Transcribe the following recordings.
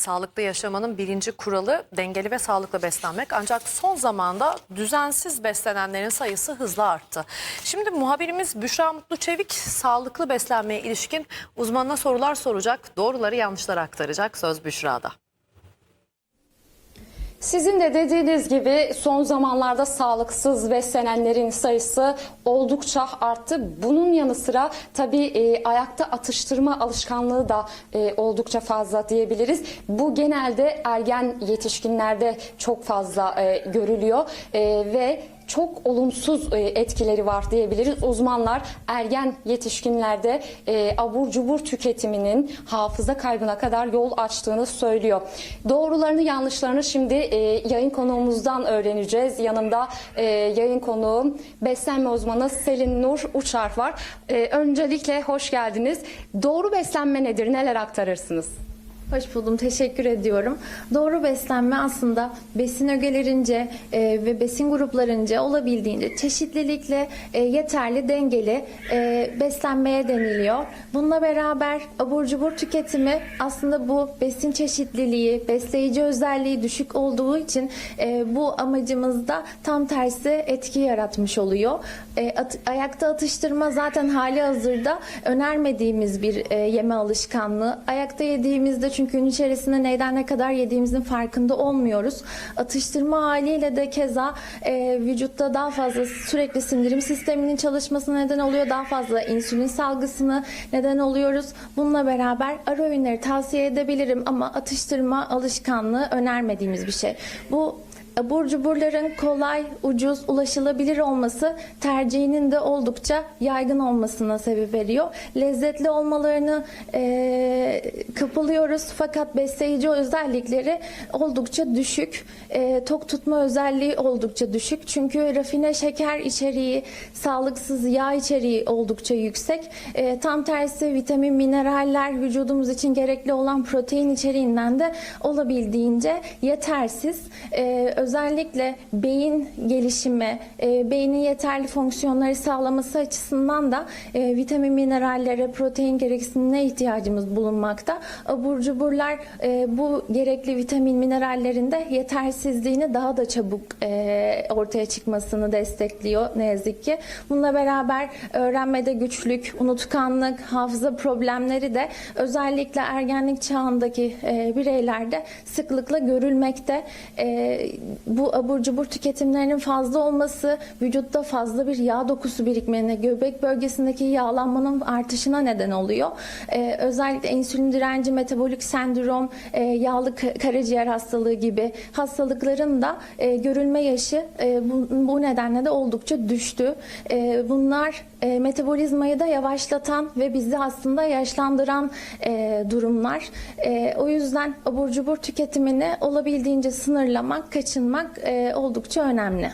Sağlıklı yaşamanın birinci kuralı dengeli ve sağlıklı beslenmek. Ancak son zamanda düzensiz beslenenlerin sayısı hızla arttı. Şimdi muhabirimiz Büşra Mutlu Çevik sağlıklı beslenmeye ilişkin uzmanına sorular soracak. Doğruları yanlışları aktaracak. Söz Büşra'da. Sizin de dediğiniz gibi son zamanlarda sağlıksız beslenenlerin sayısı oldukça arttı. Bunun yanı sıra tabii e, ayakta atıştırma alışkanlığı da e, oldukça fazla diyebiliriz. Bu genelde ergen yetişkinlerde çok fazla e, görülüyor E, ve çok olumsuz e, etkileri var diyebiliriz. Uzmanlar ergen yetişkinlerde e, abur cubur tüketiminin hafıza kaybına kadar yol açtığını söylüyor. Doğrularını yanlışlarını şimdi e, yayın konuğumuzdan öğreneceğiz. Yanımda yayın konuğum beslenme uzmanı Selin Nur Uçar var. Öncelikle hoş geldiniz. Doğru beslenme nedir? Neler aktarırsınız? Hoş buldum, teşekkür ediyorum. Doğru beslenme aslında besin ögelerince e, ve besin gruplarınca olabildiğince çeşitlilikle e, yeterli, dengeli e, beslenmeye deniliyor. Bununla beraber abur cubur tüketimi aslında bu besin çeşitliliği, besleyici özelliği düşük olduğu için e, bu amacımızda tam tersi etki yaratmış oluyor. E, at- ayakta atıştırma zaten hali hazırda önermediğimiz bir e, yeme alışkanlığı. Ayakta yediğimizde çünkü gün içerisinde neyden ne kadar yediğimizin farkında olmuyoruz. Atıştırma haliyle de keza e, vücutta daha fazla sürekli sindirim sisteminin çalışmasına neden oluyor. Daha fazla insülin salgısını neden oluyoruz. Bununla beraber ara öğünleri tavsiye edebilirim ama atıştırma alışkanlığı önermediğimiz bir şey. Bu Abur cuburların kolay, ucuz, ulaşılabilir olması tercihinin de oldukça yaygın olmasına sebep veriyor. Lezzetli olmalarını e, kapılıyoruz fakat besleyici özellikleri oldukça düşük. E, tok tutma özelliği oldukça düşük. Çünkü rafine şeker içeriği, sağlıksız yağ içeriği oldukça yüksek. E, tam tersi vitamin, mineraller vücudumuz için gerekli olan protein içeriğinden de olabildiğince yetersiz. E, özellikle beyin gelişimi, e, beynin yeterli fonksiyonları sağlaması açısından da e, vitamin, minerallere, protein gereksinimine ihtiyacımız bulunmakta. Abur cuburlar e, bu gerekli vitamin, minerallerin de yetersizliğini daha da çabuk e, ortaya çıkmasını destekliyor ne yazık ki. Bununla beraber öğrenmede güçlük, unutkanlık, hafıza problemleri de özellikle ergenlik çağındaki e, bireylerde sıklıkla görülmekte. E, bu abur cubur tüketimlerinin fazla olması vücutta fazla bir yağ dokusu birikmene, göbek bölgesindeki yağlanmanın artışına neden oluyor. Ee, özellikle insülin direnci, metabolik sendrom, e, yağlı ka- karaciğer hastalığı gibi hastalıkların da e, görülme yaşı e, bu, bu nedenle de oldukça düştü. E, bunlar e, metabolizmayı da yavaşlatan ve bizi aslında yaşlandıran e, durumlar. E, o yüzden abur cubur tüketimini olabildiğince sınırlamak, kaçınmak e, oldukça önemli.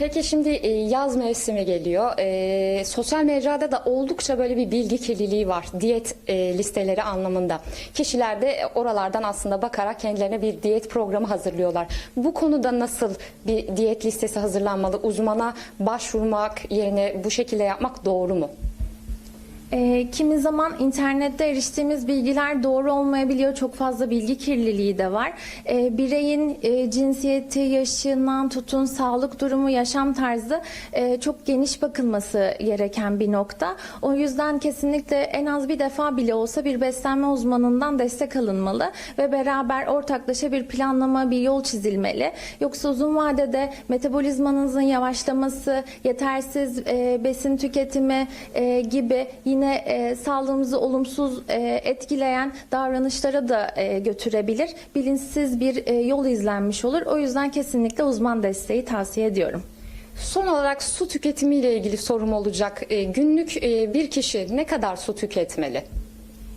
Peki şimdi e, yaz mevsimi geliyor. E, sosyal mecrada da oldukça böyle bir bilgi kirliliği var. Diyet e, listeleri anlamında. Kişiler de oralardan aslında bakarak kendilerine bir diyet programı hazırlıyorlar. Bu konuda nasıl bir diyet listesi hazırlanmalı? Uzmana başvurmak yerine bu şekilde yapmak doğru mu? E, kimi zaman internette eriştiğimiz bilgiler doğru olmayabiliyor. Çok fazla bilgi kirliliği de var. E, bireyin e, cinsiyeti, yaşından tutun, sağlık durumu, yaşam tarzı e, çok geniş bakılması gereken bir nokta. O yüzden kesinlikle en az bir defa bile olsa bir beslenme uzmanından destek alınmalı ve beraber ortaklaşa bir planlama, bir yol çizilmeli. Yoksa uzun vadede metabolizmanızın yavaşlaması, yetersiz e, besin tüketimi e, gibi yine e, sağlığımızı olumsuz e, etkileyen davranışlara da e, götürebilir. Bilinçsiz bir e, yol izlenmiş olur. O yüzden kesinlikle uzman desteği tavsiye ediyorum. Son olarak su tüketimiyle ilgili sorum olacak. E, günlük e, bir kişi ne kadar su tüketmeli?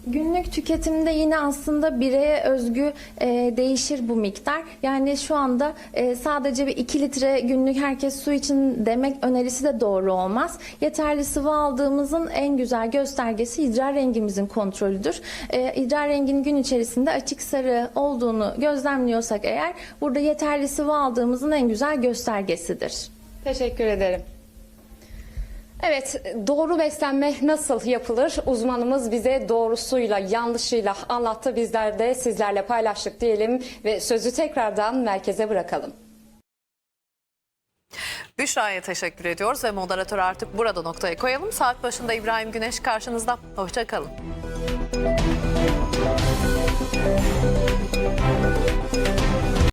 Günlük tüketimde yine aslında bireye özgü e, değişir bu miktar. Yani şu anda e, sadece bir 2 litre günlük herkes su için demek önerisi de doğru olmaz. Yeterli sıvı aldığımızın en güzel göstergesi idrar rengimizin kontrolüdür. E, idrar renginin gün içerisinde açık sarı olduğunu gözlemliyorsak eğer burada yeterli sıvı aldığımızın en güzel göstergesidir. Teşekkür ederim. Evet, doğru beslenme nasıl yapılır? Uzmanımız bize doğrusuyla, yanlışıyla anlattı. Bizler de sizlerle paylaştık diyelim ve sözü tekrardan merkeze bırakalım. Büşra'ya teşekkür ediyoruz ve moderatör artık burada noktaya koyalım. Saat başında İbrahim Güneş karşınızda. Hoşçakalın.